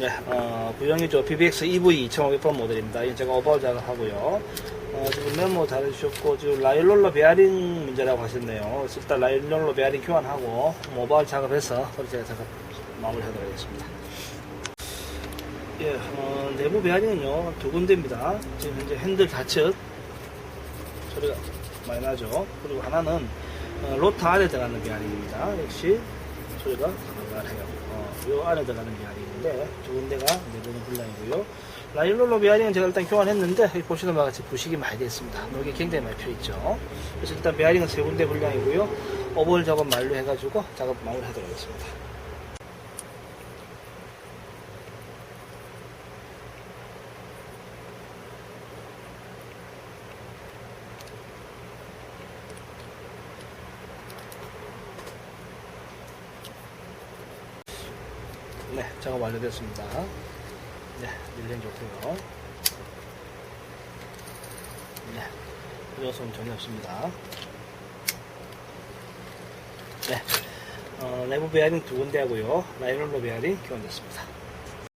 네, 어, 구형이죠. BBX EV 2500번 모델입니다. 제가 오버홀 작업하고요. 어, 지금 메모 달아주셨고, 지금 라일롤러 베어링 문제라고 하셨네요. 일단 라일롤러 베어링 교환하고, 좀 오버홀 작업해서, 그걸 제가 작업 마무리 하도록 하겠습니다. 예, 어, 내부 베어링은요, 두 군데입니다. 지금 현재 핸들 좌측, 소리가 많이 나죠. 그리고 하나는, 어, 로터 안에 들어가는 베어링입니다. 역시, 소리가 강하해요. 어, 요 안에 들어가는 베어링인데, 두 군데가 내부는 불량이고요. 라일롤러 베어링은 제가 일단 교환했는데, 보시는 바와 같이 부식이 많이 되어 있습니다. 여기 굉장히 많이 펴 있죠. 그래서 일단 베어링은 세 군데 불량이고요. 오버홀 작업 만료해가지고 작업 마무리 하도록 하겠습니다. 네, 작업 완료됐습니다. 네, 밀린 좋고요. 네, 요소는 전혀 없습니다. 네, 어, 내부 베어링 두 군데 하고요. 라이롤러 베어링 교환됐습니다.